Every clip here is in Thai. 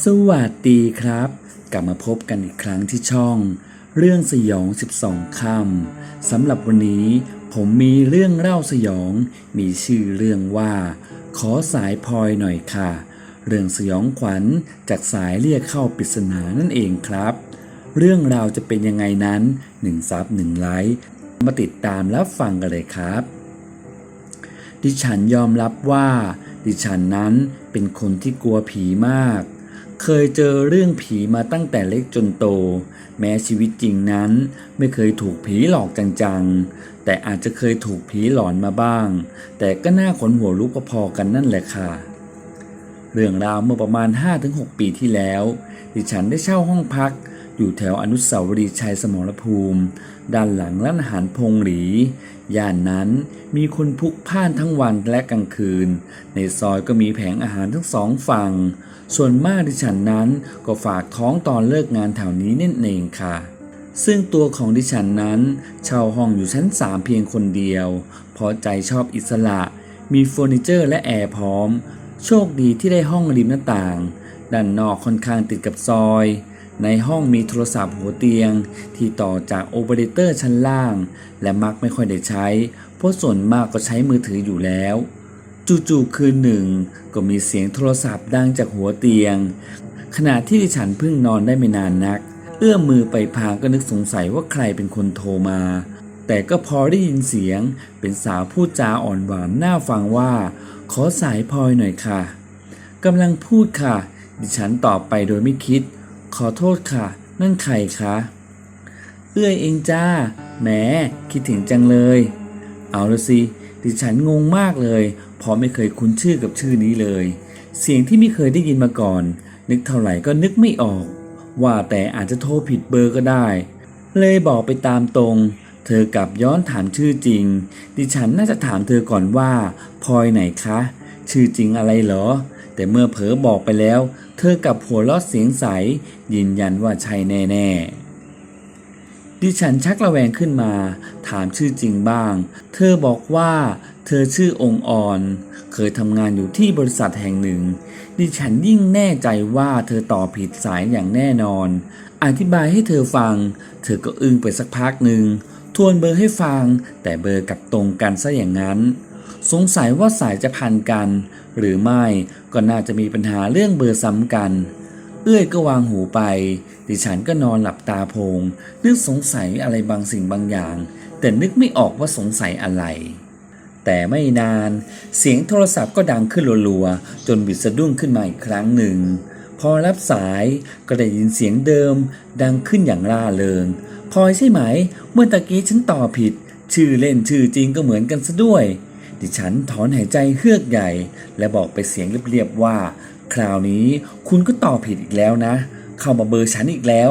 สวัสดีครับ กลับมาพบกันอีกครั้งที่ช่อง เรื่องสยอง 12 คำสำหรับวันนี้ ผมมีเรื่องเล่าสยอง มีชื่อเรื่องว่า ขอสายพลอยหน่อยค่ะ เรื่องสยองขวัญจากสายเรียกเข้าปริศนานั่นเองครับ เรื่องราวจะเป็นยังไงนั้นหนึ่งซับหนึ่งไลค์มาติดตามรับฟังกันเลยครับ ดิฉันยอมรับว่า ดิฉันนั้นเป็นคนที่กลัวผีมาก เคยเจอเรื่องผีมาตั้งแต่เล็กจนโต แม้ชีวิตจริงนั้นไม่เคยถูกผีหลอกจังๆ แต่อาจจะเคยถูกผีหลอนมาบ้าง แต่ก็น่าขนหัวลุกพอๆกันนั่นแหละค่ะ เรื่องราวเมื่อประมาณ 5-6 ปีที่แล้ว ดิฉันได้เช่าห้องพัก อยู่แถวอนุสาวรีย์ชัยสมรภูมิ ด้านหลังร้านอาหารพงหลีย่านนั้นมีคนพลุกพ่านทั้งวันและกลางคืน ในซอยก็มีแผงอาหารทั้งสองฝั่ง ส่วนมากดิฉันนั้นก็ฝากท้องตอนเลิกงานแถวนี้นั่นเองค่ะ ซึ่งตัวของดิฉันนั้นเช่าห้องอยู่ชั้น3เพียงคนเดียว เพราะใจชอบอิสระ มีเฟอร์นิเจอร์และแอร์พร้อม โชคดีที่ได้ห้องริมหน้าต่าง ด้านนอกค่อนข้างติดกับซอย ในห้องมีโทรศัพท์หัวเตียง ที่ต่อจากโอเปอเรเตอร์ชั้นล่าง และมักไม่ค่อยได้ใช้ เพราะส่วนมากก็ใช้มือถืออยู่แล้ว จู่ๆคืนหนึ่ง ก็มีเสียงโทรศัพท์ดังจากหัวเตียง ขณะที่ดิฉันเพิ่งนอนได้ไม่นานนัก เอื้อมมือไปพางก็นึกสงสัยว่าใครเป็นคนโทรมา แต่ก็พอได้ยินเสียง เป็นสาวพูดจาอ่อนหวานน่าฟังว่า ขอสายพลอยหน่อยค่ะกำลังพูดค่ะ ดิฉันตอบไปโดยไม่คิด ขอโทษค่ะ นั่นใครคะเอื้อยเองจ้า แหม คิดถึงจังเลย เอาละสิ ดิฉันงงมากเลยเพราะไม่เคยคุ้นชื่อกับชื่อนี้เลย เสียงที่ไม่เคยได้ยินมาก่อน นึกเท่าไหร่ก็นึกไม่ออก ว่าแต่อาจจะโทรผิดเบอร์ก็ได้ เลยบอกไปตามตรง เธอกลับย้อนถามชื่อจริง ดิฉันน่าจะถามเธอก่อนว่าพลอยไหนคะ ชื่อจริงอะไรเหรอ แต่เมื่อเผลอบอกไปแล้ว อกับหัวเราะเสียงใส ยืนยันว่าใช่แน่ ๆ ดิฉันชักระแวงขึ้นมา ถามชื่อจริงบ้าง เธอบอกว่า เธอชื่อองค์อ่อน เคยทำงานอยู่ที่บริษัทแห่งหนึ่ง ดิฉันยิ่งแน่ใจว่าเธอตอบผิดสายอย่างแน่นอน อธิบายให้เธอฟัง เธอก็อึ้งไปสักพักหนึ่งทวนเบอร์ให้ฟัง แต่เบอร์กับตรงกันซะอย่างนั้น สงสัยว่าสายจะพันกัน หรือไม่ก็น่าจะมีปัญหาเรื่องเบอร์ซ้ำกัน เอื้อยก็วางหูไป ดิฉันก็นอนหลับตาโพงนึกสงสัยอะไรบางสิ่งบางอย่าง แต่นึกไม่ออกว่าสงสัยอะไร แต่ไม่นาน เสียงโทรศัพท์ก็ดังขึ้นรัวๆจนบิดสะดุ้งขึ้นมาอีกครั้งหนึ่ง พอรับสายก็ได้ยินเสียงเดิม ดังขึ้นอย่างล่าเริงพลอยใช่ไหม เมื่อตะกี้ฉันต่อผิด ชื่อเล่นชื่อจริงก็เหมือนกันซะด้วย ดิฉันถอนหายใจเฮือกใหญ่ และบอกไปเสียงเรียบๆว่า คราวนี้คุณก็ตอบผิดอีกแล้วนะ เข้ามาเบอร์ฉันอีกแล้ว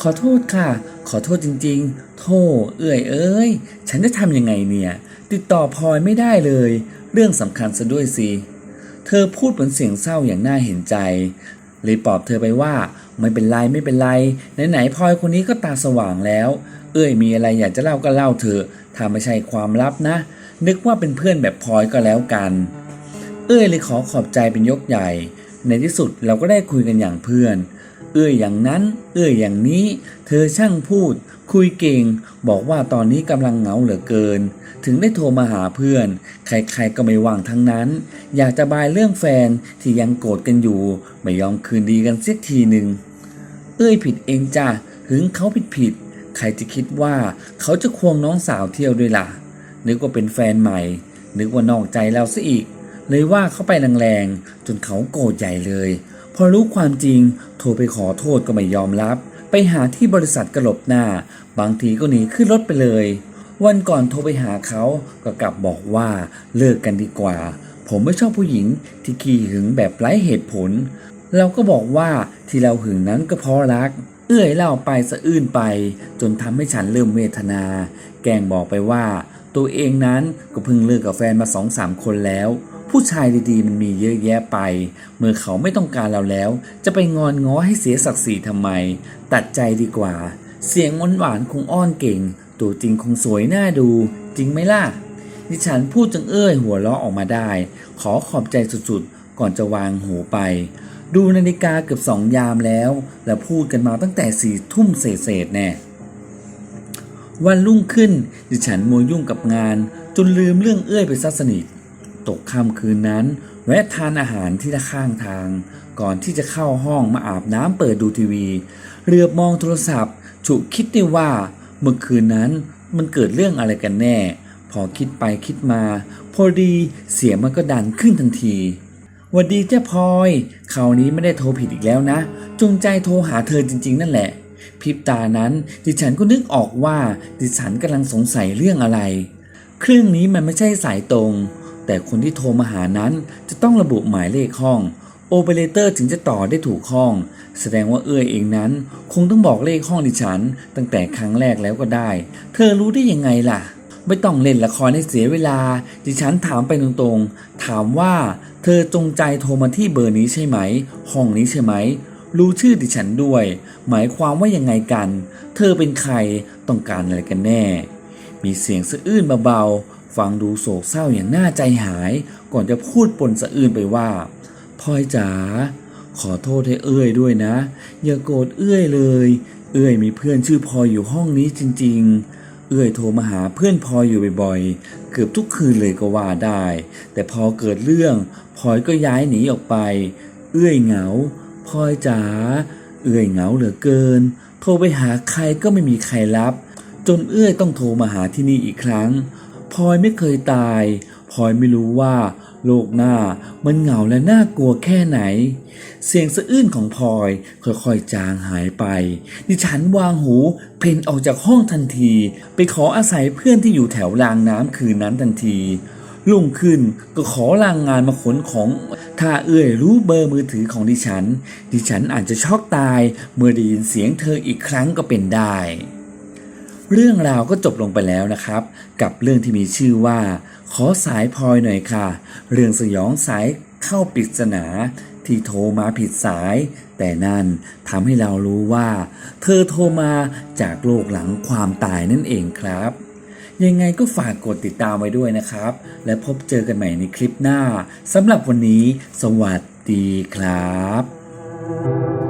ขอโทษค่ะ ขอโทษจริงๆ โทษเอื่อยเอ้ย ฉันจะทำยังไงเนี่ย ติดต่อพลอยไม่ได้เลย เรื่องสำคัญซะด้วยสิ เธอพูดเหมือนเสียงเศร้าอย่างน่าเห็นใจ เลยปลอบเธอไปว่า ไม่เป็นไรไม่เป็นไร ไหนๆพลอยคนนี้ก็ตาสว่างแล้ว เอ้ยมีอะไรอยากจะเล่าก็เล่าเถอะถ้าไม่ใช่ความลับนะ นึกว่าเป็นเพื่อนแบบพลอยก็แล้วกัน เอ้ยเลยขอขอบใจเป็นยกใหญ่ ในที่สุดเราก็ได้คุยกันอย่างเพื่อน เอ้ยอย่างนั้น เอ้ยอย่างนี้ เธอช่างพูด คุยเก่ง บอกว่าตอนนี้กำลังเหงาเหลือเกิน ถึงได้โทรมาหาเพื่อน ใครๆก็ไม่ว่างทั้งนั้น อยากจะบายเรื่องแฟนที่ยังโกรธกันอยู่ ไม่ยอมคืนดีกันเสียทีหนึ่งเอ้ยผิดเองจ้ะหึงเขาผิดผิดใครจะคิดว่าเขาจะควงน้องสาวเที่ยวด้วยล่ะ นึกว่าเป็นแฟนใหม่ นึกว่านอกใจเราซะอีก เลยว่าเขาไปแรงๆจนเขาโกรธใหญ่เลย พอรู้ความจริง โทรไปขอโทษก็ไม่ยอมรับ ไปหาที่บริษัทกระหลบหน้า บางทีก็หนีขึ้นรถไปเลย วันก่อนโทรไปหาเขาก็กลับบอกว่าเลิกกันดีกว่า ผมไม่ชอบผู้หญิงที่ขี้หึงแบบไร้เหตุผล เราก็บอกว่าที่เราหึงนั้นก็เพราะรักเอื้อยเล่าไปสะอื้นไป จนทำให้ฉันเริ่มเวทนา แกงบอกไปว่า ตัวเองนั้นก็เพิ่งเลิกกับแฟนมาสองสามคนแล้ว ผู้ชายดีๆมันมีเยอะแยะไป เมื่อเขาไม่ต้องการเราแล้ว จะไปงอนง้อให้เสียศักดิ์ศรีทำไม ตัดใจดีกว่า เสียงหวานหวานๆคงอ้อนเก่ง ตัวจริงคงสวยน่าดู จริงไหมล่ะดิฉันพูดจนเอ้ยหัวเราะออกมาได้ ขอขอบใจสุดๆ ก่อนจะวางหูไป ดูนาฬิกาเกือบสองยามแล้ว และพูดกันมาตั้งแต่สี่ทุ่มเศษๆแน่ วันรุ่งขึ้น ดิฉันมัวยุ่งกับงาน จนลืมเรื่องเอื้อยไปซะสนิท ตกค่ำคืนนั้น แวะทานอาหารที่ละข้างทาง ก่อนที่จะเข้าห้องมาอาบน้ำเปิดดูทีวี เรือบมองโทรศัพท์ ฉุกคิดได้ว่าเมื่อคืนนั้นมันเกิดเรื่องอะไรกันแน่ พอคิดไปคิดมา พอดีเสียงมันก็ดันขึ้นทันทีวัดดีเจ้าพลอยคราวนี้ไม่ได้โทรผิดอีกแล้วนะ จงใจโทรหาเธอจริง ๆ นั่นแหละ พริบตานั้นดิฉันก็นึกออกว่าดิฉันกำลังสงสัยเรื่องอะไร เครื่องนี้มันไม่ใช่สายตรง แต่คนที่โทรมาหานั้นจะต้องระบุหมายเลขห้องโอเปอเรเตอร์ถึงจะต่อได้ถูกห้อง แสดงว่าเอื้อยเองนั้น คงต้องบอกเลขห้องดิฉัน ตั้งแต่ครั้งแรกแล้วก็ได้ เธอรู้ได้ยังไงล่ะ ไม่ต้องเล่นละครให้เสียเวลา ดิฉันถามไปตรงๆ ถามว่า เธอจงใจโทรมาที่เบอร์นี้ใช่ไหม ห้องนี้ใช่ไหม รู้ชื่อดิฉันด้วย หมายความว่ายังไงกัน เธอเป็นใครต้องการอะไรกันแน่ มีเสียงสะอื้นเบาๆฟังดูโศกเศร้าอย่างน่าใจหาย ก่อนจะพูดปนสะอื้นไปว่าพลอยจ๋าขอโทษให้เอื้อยด้วยนะ อย่าโกรธเอื้อยเลย เอื้อยมีเพื่อนชื่อพลอยอยู่ห้องนี้จริง ๆ เอื้อยโทรมาหาเพื่อนพลอยอยู่บ่อยๆ เกือบทุกคืนเลยก็ว่าได้ แต่พอเกิดเรื่องพลอยก็ย้ายหนีออกไป เอื้อยเหงา พลอยจ๋าเอื้อยเหงาเหลือเกิน โทรไปหาใครก็ไม่มีใครรับ จนเอื้อยต้องโทรมาหาที่นี่อีกครั้งพลอยไม่เคยตายพลอยไม่รู้ว่า โลกหน้ามันเหงาและน่ากลัวแค่ไหน เสียงสะอื้นของพลอยค่อยๆจางหายไป ดิฉันวางหูเพนออกจากห้องทันที ไปขออาศัยเพื่อนที่อยู่แถวรางน้ำคืนนั้นทันที ลุ่งขึ้นก็ขอลางงานมาขนของ ถ้าเอื้อยรู้เบอร์มือถือของดิฉัน ดิฉันอาจจะช็อกตายเมื่อได้ยินเสียงเธออีกครั้งก็เป็นได้ เรื่องราวก็จบลงไปแล้วนะครับ กับเรื่องที่มีชื่อว่า ขอสายพลอยหน่อยค่ะ เรื่องสยองสายเข้าปริศนาที่โทรมาผิดสาย แต่นั่นทำให้เรารู้ว่า เธอโทรมาจากโลกหลังความตายนั่นเองครับ ยังไงก็ฝากกดติดตามไว้ด้วยนะครับ และพบเจอกันใหม่ในคลิปหน้าสำหรับวันนี้ สวัสดีครับ